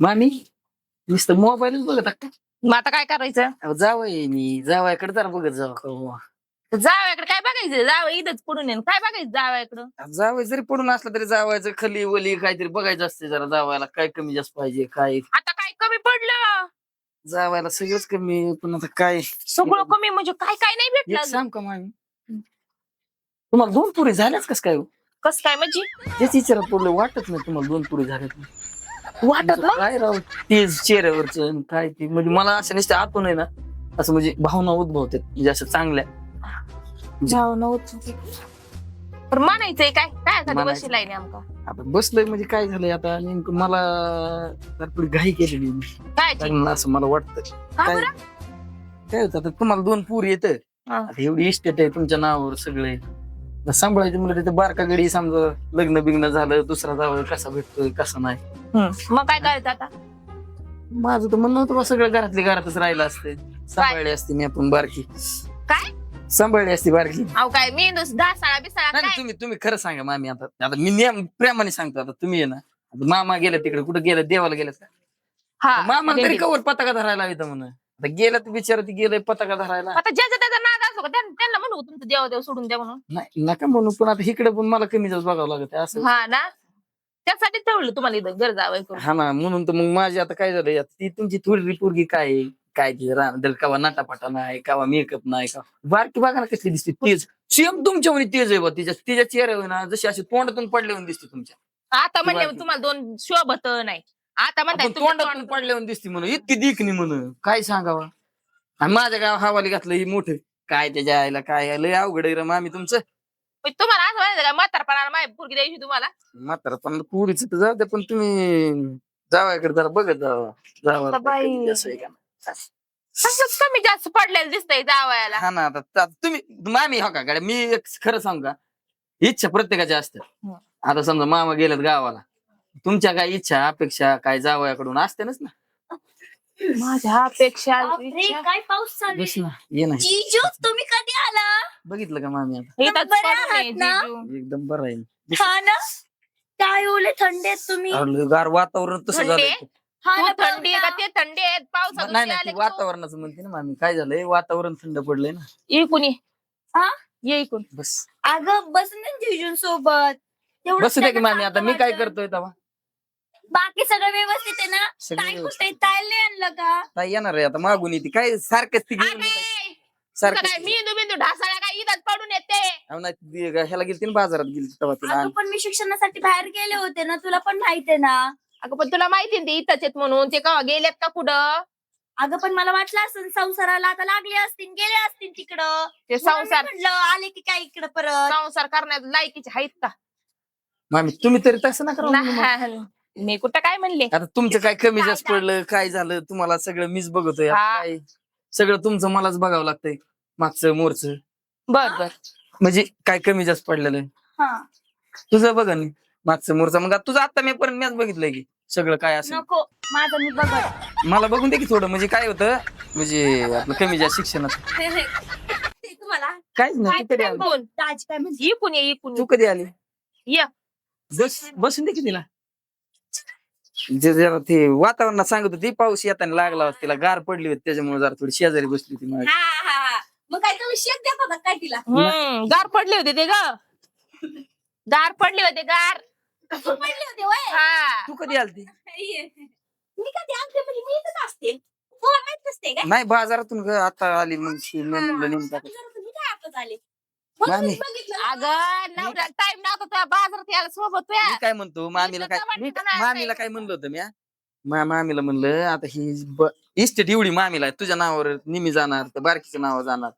मामी नुसतं मोबाईलच बघत का मग आता काय करायचं? अहो, जावई मी. जावयाकडे जरा बघत जावं. हो. जावयाकडे काय बघायचं? जावं इथंच पडून येईन काय बघायचं जावयाकडं? जावय जरी पडून असलं तरी जावायचं खली वली काहीतरी बघायचं असते जरा जावायला काय कमी जास्त पाहिजे काय? आता काय कमी पडलं? जावायला सगळंच कमी पण आता काय? सगळं कमी म्हणजे काय काय नाही एक भेटलं सांग का मामी? तुम्हाला दोन पुरी झाल्याच कस काय हो? कस काय म्हणजे? तेच विचारात पडलं वाटत नाही तुम्हाला दोन पुरी झाल्यात वाटत ना? काय राव तेच चेहऱ्यावरच काय ते म्हणजे मला असं नुसतं आतून आहे ना असं म्हणजे भावना उद्भवतात म्हणजे असं चांगल्या. जाऊ नव्हतं पण म्हणायचंय काय? काय म्हणायचं. बसलाय आता बसलंय म्हणजे काय झालंय आता नेमकं मला तर थोडी घाई केलेली मी. काय असं मला वाटतं. का काय बरं? काय होतं आता तुम्हाला दोन पूर येत. हा. एवढी इस्टेट आहे तुमच्या नावावर सगळे. सांभाळायचं म्हणजे तिथे बारका गडी समजा लग्न बिग्न झालं दुसरा जावं कसा भेटतोय कसा नाही. हम्म. मग काय करायचं आता? माझं तर म्हणणं होतं बा सगळं घरातली घरातच राहिलं असते. सांभाळली असते मी आपण बारकी. काय? सांभाळली असती बारकी. अहो काय बिसाळा नाही, काय? तुम्ही तुम्ही खरं सांगा मामी आता. आता मी नेम प्रेमाने सांगतो आता तुम्ही आहे ना. आता मामा गेले तिकडे कुठे गेले देवाला गेले का? हा मामा तरी गेली. कवर पताका धरायला येतं म्हणून. आता गेलं तर बिचारा ती गेलंय पताका धरायला. आता ज्याचा त्याचा नाद असो का? त्यां- त्यांना म्हणू तुमचं देव देव सोडून द्या म्हणून? नाही नका म्हणू पण आता इकडे पण मला कमी जास्त बघावं लागत आहे असं. हा ना? त्यासाठी ठेवलं तुम्हाला इथं घर जावं करून हा ना म्हणून तर मग माझी आता काय आता ती तुमची थोडी पोरगी काय आहे? काय ती राहणार कवा नाटापाटा नाही कवा मेकअप नाही का बारकी बघा ना कसली दिसते तेज. सेम तुमच्या म्हणे तेज आहे बा तिच्या तिच्या चेहऱ्यावर ना जशी अशी तोंडातून पडल्यावर दिसते तुमच्या. आता म्हणले बारकी. तुम्हाला दोन शोभत नाही. आता म्हणताय आपण तोंडातून तोंडातून- पडल्यावर दिसते म्हणून इतकी दिखणी म्हणून. काय सांगावं? आणि माझ्या गाव हवाली घातलं ही मोठं. काय त्याच्या आईला काय लय अवघड आहे रे मामी तुमचं. म्हणजे तुम्हाला असं म्हणायचं का? म्हातारपणाला माझी पोरगी द्यायची तुम्हाला? म्हातारा पण पुरीच तर जाऊ दे पण तुम्ही जावायकडे जरा बघत जावा. जावा आता बाई. असंच कमी जास्त पडलेलं दिसतंय जावयाला? हा ना आता आता तुम्ही मामी हो का? गाड्या मी एक खरं सांगू का? इच्छा प्रत्येकाच्या असतात हं. आता समजा मामा गेलेत गावाला. तुमच्या काय इच्छा अपेक्षा काय जावयाकडून असतेनच ना? माझ्या बापरे, इच्छा- काय पाऊस चालू बस ना ये ना. जीजू तुम्ही कधी आला? बघितलं का मामी आता? इथंच बरे पडून आहे, आहात ना? जीजू. एकदम बरं आहे. हा ना? काय ओले थंड आहेत तुम्ही? अरे, गार वातावरण तसं थंडी? झालंय. आहे? हा तू ना, थंडी आहे का? ते थंडी आहे पावसात नाही नाही ते वातावरणाचं म्हणते ना मामी. काय झालंय? वातावरण थंड पडलंय ना. इकून ये. हा? ये इकून. बस. अगं बस ना जीजून सोबत बसू दे की त्यांना मामी आता मी काय. करतोय तेव्हा? बाकी सगळं व्यवस्थित आहे ना? काय सगळं कुठे ताईल नाही आणलं का? काय येणार आहे आता मागून येते. काय सारखंच ती घेऊन अरे, काय सारखं मेंदू बिंदू ढासाळा काय इथंच पडून येते? अहो, नाही, ती ह्याला गेली ना बाजारात गेली तेव्हा तिला अगं आण- पण मी शिक्षणासाठी बाहेर गेले होते ना तुला पण माहिती आहे ना. अगं पण तुला माहिती ना ते इथंच आहेत म्हणून. ते का गेलेत का कुठं अगं पण मला वाटलं असं संसाराला आता लागले असतील गेले असतील तिकडं. ते म्हणून मी संसार म्हटलं आले की काय इकडं परत? संसार करण्यात लायकीचे आहेत का? मामी तुम्ही तरी तसं नका राहू. नाही, मी कुठं काय म्हणले? आता तुमचं काय कमी जास्त? पडलं काय झालं? तुम्हाला सगळं मीच बघतोय. आता हा. काय? सगळं तुमचं मलाच बघावं लागतंय. मागचं मोरचं. बर बर. म्हणजे काय कमी जास्त पडलेलं? आहे. हा. तुझं बघा ना मागचं मोरचं. मग आता तुझं आता मी पर्यंत मॅच बघितलंय की सगळं काय असं नको माझं मी बघत. मला बघून दे की थोडं. म्हणजे काय होतं? म्हणजे आपलं कमी जास्त शिक्षणात. ते तुम्हाला काहीच नाही तू कधी आली? बोल. काय म्हणजे इकून ये इकून तू कधी आली? ये. बस बसून दे की तिला. जे जरा ते वातावरणात सांगत होती पाऊस येताना लागला होता तिला गार पडली होती त्याच्यामुळे जरा थोडी शेजारी बसली होती माझी हा हा. हा मग काय तुम्ही शेक देत होता काय तिला? हम्म गार पडले होते ते ग. गार पडले होते गार. तू पडले होते वय. हा. तू कधी आलती? मी कधी आणते म्हणजे मी इथंच असते. तुला माहीत नसते काय? नाही बाजारातून ग आता आली मग ती मी म्हणलं नेऊन टाकू. जरा तुम्ही काय आताच आले. मामी. अगं नवऱ्या टाइम नव्हता तुझ्या बाजारात यायला सोबत तुया. मी काय म्हणतो मामीला काय मी मामीला. काय म्हणलं होतं मी हा? मा मामीला म्हणलं आता ही ब- इस्टेट एवढी मामीला आहे, तुझ्या नावावर निमी जाणार तर बारकीच्या नावावर जाणार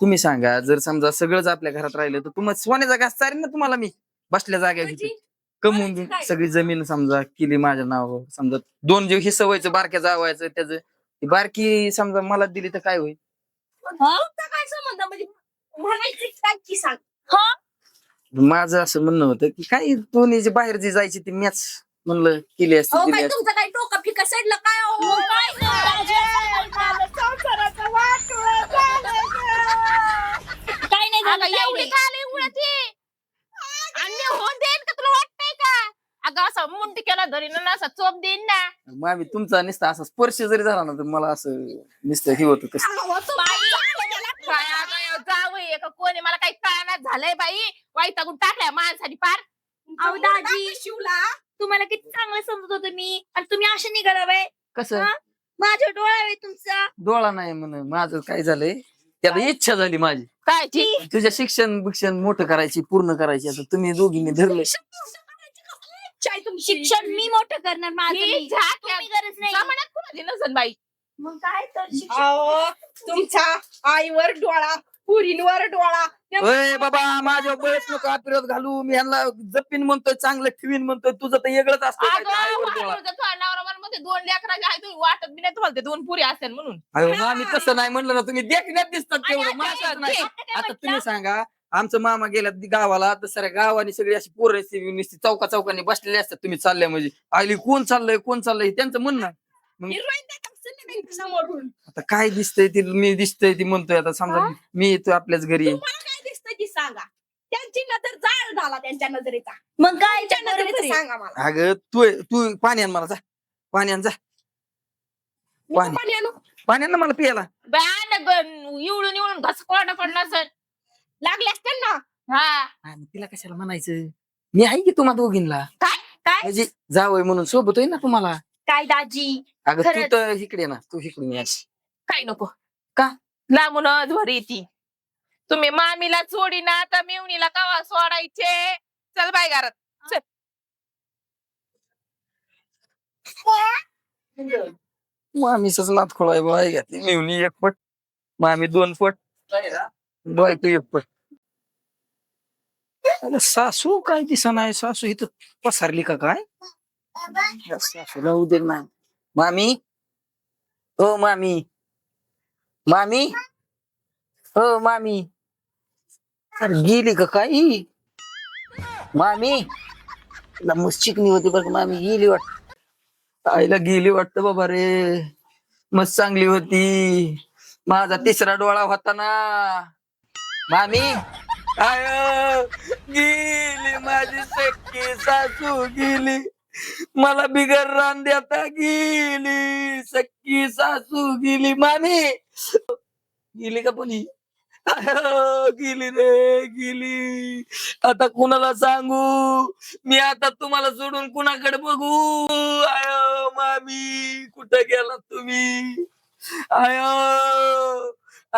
तुम्ही सांगा जर समजा सगळंच आपल्या घरात राहिलं तर तुम्हाला सोन्याचा घास चालेल ना तुम्हाला मी बसल्या जाग्यावर म्हणजे इथे. कमवून काय? सगळी जमीन समजा केली माझ्या नावावर समजा दोन जे हिस्सा व्हायचं बारक्या जावायचं त्याचं ती बारकी समजा मला दिली तर काय होईल तुमचा काय संबंध म्हणजे माझं असं म्हणणं होतं की काय दोन्ही जे बाहेर जी जायची ती मॅच म्हणलं केली असती काय असती. तुमचं काय डोकं फिका सडलं काय? काय काय नाही अगं झालं? काय एवढी नाही. का आली उन्हाची आणि मी होऊन देईन का तुला वाटतंय का? अगं असा मुंडी केला धरीन ना असा चोप देईन ना. मामी तुमचा नुसता असा स्पर्श जरी झाला ना तर मला असं नुसतं हे होतं कसं काय अगं जावई का कोणी मला काही कळणार झालंय बाई. वैतागून टाकलाय माझ्यासाठी पार. अहो, दाजी. शिवला. तुम्हाला किती चांगलं समजत होतं मी. आणि तुम्ही असे निघाला बाय कसं? हा? माझा डोळा आहे तुमचा. डोळा नाही म्हण माझं काय झालंय? त्याला इच्छा झाली माझी. काय ती? तुझ्या शिक्षण बिक्षण मोठं करायची पूर्ण करायची. आता तुम्ही दोघींनी धरले शिक्षण मी मोठं करणार माझं ही मी. तुम्ही गरज नाही. सामान्यात कुणाची नसन बाई? मग काय तर शिक्षण अहो तुमच्या आईवर डोळा पुरींवर डोळा. त्या अय बाबा माझ्या बळच नको आपिरत घालू. मी ह्यांना जपीन म्हणतोय चांगलं ठेवीन म्हणतोय. तुझं तर वेगळंच असतं काय ते आईवर डोळा. मध्ये दोन लेकराचे आहे तुम्ही वाटत बी नाही तुम्हाला ते दोन पुरी असेल म्हणून. अहो आम्ही तसं नाही म्हणलं ना तुम्ही. देखण्यात दिसतात आणि तेवढं. आता माझ्यात नाही? तुम्ही सांगा आमचं मामा गेल्यात गावाला तर साऱ्या गावाने सगळी अशी पोरं नुसती चौका चौकाने बसलेले असतात. तुम्ही चालल्या म्हणजे. आली कोण चाललंय कोण चाललंय हे त्यांचं म्हणणं आहे. हिरोईन असेल ना समोरून. आता काय दिसतंय ती? मी दिसतंय ती म्हणतोय आता समजा मी येतो आपल्याच घरी. तुम्हाला काय दिसतं ती सांगा. त्यांची नजर जाळ झाला त्यांच्या नजरेचा. मग काय त्यांच्या नजरेचं सांगा मला. अगं तू तू पाणी आण मला जा. पाणी आण जा. मी पाणी. पाणी आणू. पाणी आण ना मला पियाला बॅन इवळून इवळून घसकोटा पडला असेल लागले असतील ना हा मग तिला कशाला म्हणायचं? मी आहे की तुम्हा दोघींना काय? काय? म्हणजे जावय म्हणून सोबत होय ना तुम्हाला. काय दाजी? अगं तू खरंच. तर इकडे ना तू इकडून या. काय नको. का? लांबूनच भर येते. तुम्ही मामीला सोडी ना तर मिवणीला कवा सोडायचे? चल बाय घरात. मामीच नात खोळाय बाय घातली मिळून एक पट मामी दोन पट. बाय तू एक पट. अरे सासू काय दिसा नाही सासू इथं पसारली का काय? या सासूला उद्या नाही मामी हो मामी मामी हो मामी अरे गेली का काही मामी तिला मस्त चिकणी होती बरं का मामी गेली वाटत आईला गेली वाटत बाबा रे मस्त चांगली होती माझा तिसरा डोळा होता ना मामी आय गेली माझी सक्की सासू गेली मला बिगर रान देता गेली सक्की सासू गेली मामी. गेली का कोणी? गेली रे गेली. आता कुणाला सांगू? मी आता तुम्हाला सोडून कुणाकडे बघू? आय मामी कुठं गेला तुम्ही? आय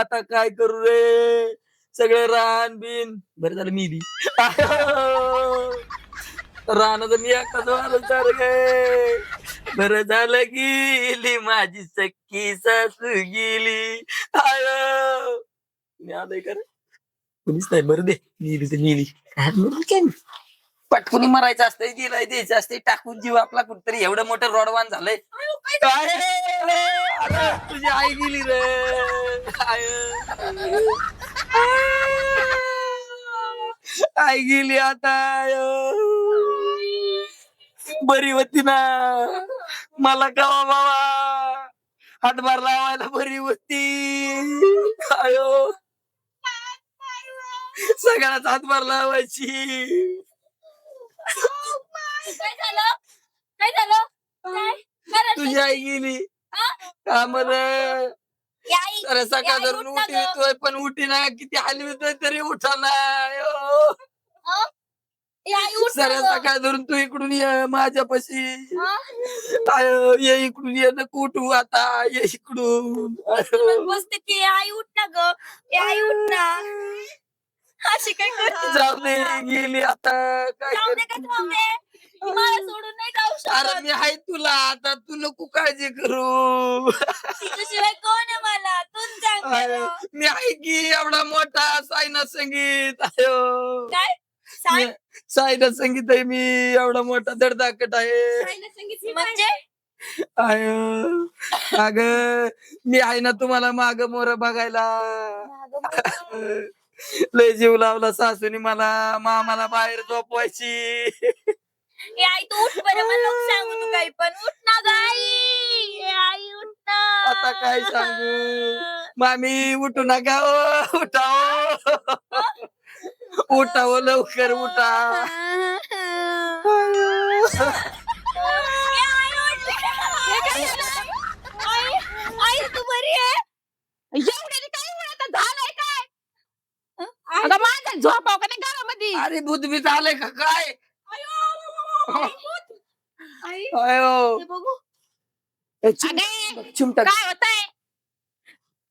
आता काय करू रे? सगळे रान बिन बरं झालं मी बी. रानात तर मी एकटाच वारस झालं गे. बर झालं गेली माझी सख्खी सासू गेली. आय मी आलोय का कुणीच नाही. बरं दे. गेली तर गेली. काय मरली काय पटकुनी मरायचं असतंय दिलाय द्यायचं असते टाकून जीव आपला कुठतरी. एवढं मोठं रॉडवान झालंय. काय अरे, तुझी आई गेली रे. आय. आई गेली आता. आय. बरी होती ना. मला कवा बाबा हातभार लावायला बरी होती. आयो. सगळ्याच हातभार लावायची. काय झालं? काय झालं? काय? काय रडतेस? तुझी आई गेली. हा? ए आई, अरे सकाळ आई धरून उठ गं. येतोय पण उठी ना. किती हलवितोय तरी उठा ना उठ ना सर गं. सकाळ धरून तू इकडून ये माझ्यापाशी? आयो, ये इकडून ये नको उठू आता ये इकडून. बसते की आई उठ ना ग. ए आई उठ ना. अशी काय करते जाऊ दे गेली आता. काय जाऊ दे का करते? जाऊ दे. ती मला सोडून नाही जाऊ अरे शकत. मी आहे तुला. आता तू नको काळजी करू. तिच्याशिवाय कोण आहे मला? तूच सांग आयो. मी आहे की एवढा मोठा सायना संगीत. आयो काय? सांग सायना संगीत आहे मी एवढा मोठा धडधाकट आहे. म्हणजे? आय अग मी आहे ना तुम्हाला माग मोर बघायला. लय जीव लावला सासूनी मला मामाला बाहेर झोपवायची. ए आई तू उठ बरं मला नको सांगू तू काही पण. उठ ना ग आई. ए आई उठ ना. आता काय सांगू? मामी उठू नका उठाओ उठ. हे काय झालं? आई आई तू बरी आहे एवढ्याने काय आता झालंय काय अगं माझा झोपाव का नाही घरामध्ये? अरे का? काय? आई अयो. हे बघू. ए, चिम- अगे चिमटा काय होतंय?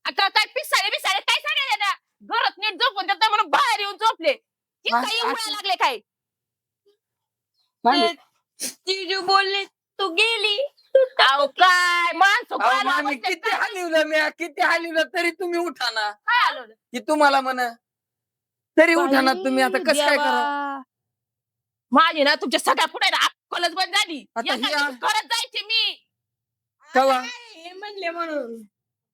आता काय पिसाळे बिसाळे काय ना घरात नीट झोपून देत म्हणून बाहेर येऊन झोपले. की आ- काही लागले काय? मामी. जीजू बोलले तू गेली. अहो काय? माणसं अहो, बोलावं मामी बसले किती काय? हलवलं मी किती हलवलं तरी तुम्ही उठा ना. काय आलं? की तुम्हाला म्हण. तरी उठा ना तुम्ही आता कसं काय देवा. करा? माझी ना तुमच्या सगळ्या पुढे ना अक्कलच बंद झाली. आता एका हे दिवशी आ- घरात जायचे मी. कवा? हे म्हणले म्हणून?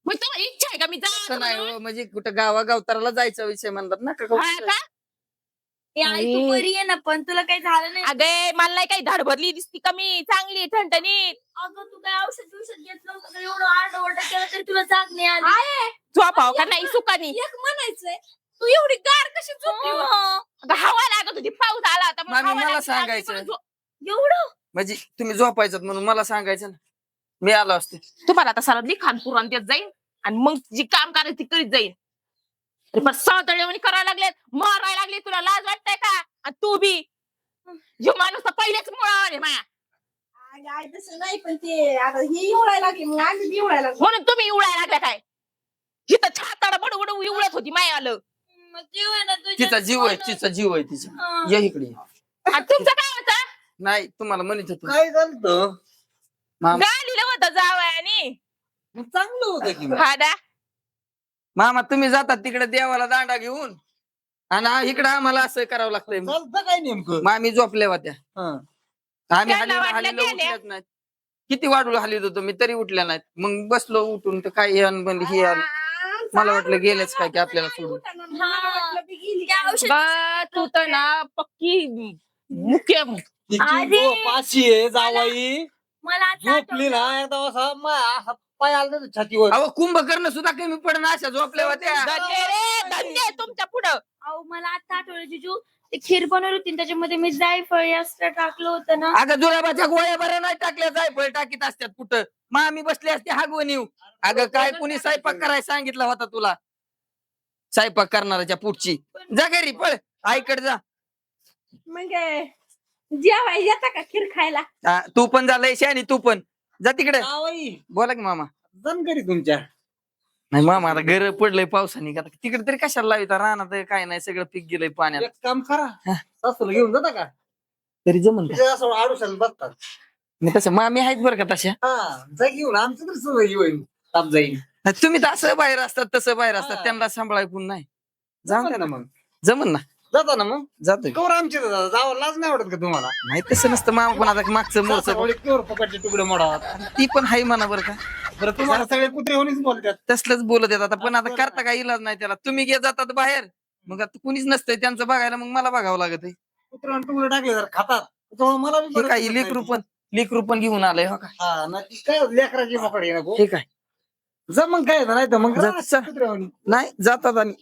मग तुम्हाला इच्छा आहे का मी असं नाही हो, म्हणजे कुठं गावा गावताराला जायचा विषय म्हणतात ना का हा का? ए, आई तू आई. बरी आहे ना पण तुला काही झालं नाही? अगे मला नाही काही धाड भरली दिसती कमी. चांगली ठणठणीत. अगं तू काय औषध औषध घेतलं होतं का? एवढं आरडा केलं तरी तुला जाग नाही आली. झोपाव का नाही सुखानी एक म्हणायचंय तू एवढी गार कशी झोपली हो. अगं हवा लागत होती पाऊस आला होता मग मामी, हवा मला लागली, लागली सांगायचं. म्हणून एवढं? म्हणजे तुम्ही झोपायचं म्हणून मला सांगायचं ना. मी आलो असते. तुम्हाला आता सारा लिखाण पुराण देत जाईल आणि मग जी काम करायची ती करीत जाईल अरे पण सावतळेवणी करायला लागले मारायला लागले. तुला लाज वाटतंय का? आणि तू बी. ह्यो माणूस तर पहिलेच मुळावर माया. आई तसं नाही पण ते आता ही उडायला लागली मग आम्ही बी उडायला लागलो. म्हणून तुम्ही उडायला लागल्या काय? जिथं छाताडा होती माया आलं. मग जीव आहे ना तुझ्या तिचा जीव आहे तिचा जीव आहे तिचा. हा. ये इकडे. आणि तुमचं काय होतं? नाही तुम्हाला म्हणत होतो. काय झालं गाडीला होतं जावयानी. चांगलं होतं की मग. हा ना? मामा तुम्ही जातात तिकडे देवाला दांडा घेऊन आणि इकडे आम्हाला असं करावं लागतंय. चालतं काय नेमकं? मामी झोपल्या होत्या. हं. आम्ही त्यांना हल्ली वाटलं हल्लीला गेल्या. उठल्याच नाहीत. किती वाढू हलीत होतो मी तरी उठल्या नाहीत. मग बसलो उठून तर काय हे बंद हे आण मला वाटलं गेलेच काय की आपल्याला सोडून. मला वाटलं बी गेली. त्या काय. औषध बा, तू तर ना पक्की मुख्य तिची अरे. झोप अशी आहे जावाई. मला आता झोपली. ना एकदा असा मा- असा पाय आला ना छातीवर. अहो कुंभकर्ण सुद्धा कमी पडणं अशा झोपल्या होत्या. धन्य रे धन्य तुमच्या पुढं. अहो मला आता आठवलं जिजू ते खीर बनवली होती त्याच्यामध्ये मी जायफळ असं टाकलं होतं ना. अगं जुलाबाच्या गोळ्या बऱ्या नाही टाकल्या जायफळ टाकीत असतात कुठं. मामी बसली असते हागवून येऊ. अगं काय कुणी स्वयंपाक करायला सांगितला होता तुला? स्वयंपाक करणाऱ्याच्या पुढची. जा घरी पळ. आईकडे जा. मग जेवाय येता का खीर खायला? हा, तू पण झालंय आणि तू पण. जा तिकडे. बोला की मामा. जण घरी तुमच्या. नाही मामा आता घर पडलंय पावसाने. का तिकडे तरी कशाला लाविता राहणार काय नाही सगळं पीक गेलंय पाण्यात. एक काम करा. सासूला घेऊन जाता का? तरी जमन का? तिथे असं आडुशाला बसतात. मी तसं मामी आहेत बरं का तशा? हा जा घेऊन. आमचं तर सवय होईल ताप जाईल तुम्ही तर असं बाहेर असतात तसं बाहेर असतात. हा. त्यांना सांभाळाय पण नाही. जाऊ दे ना ना. मग. जमन ना. जाता ना मग? जातोय. कवर आमची जावं लाज नाही आवडत का तुम्हाला? नाही तसं नसतं. मामा पण आता मागचं मोरचं. कवर तुकडे मोडा ती पण हाय म्हणा बरं का. बरं तुम्हाला सगळे कुत्रे होणीच बोलतात. तसलंच बोलत येतात. आता पण आता करता काय इलाज नाही त्याला? तुम्ही गे जातात बाहेर. मग आता कुणीच नसतंय. त्यांचं बघायला मग मला बघावं लागत आहे. कुत्रे तुकडे टाकले जर खातात. त्याच्यामुळे मला बी हे बरं काय लेकरू. पण लेकरू पण घेऊन आलंय हो का? हा ना ती काय लेकराची पकड आहे जा मग काय नाही तर मग जा. नाही जातात आणि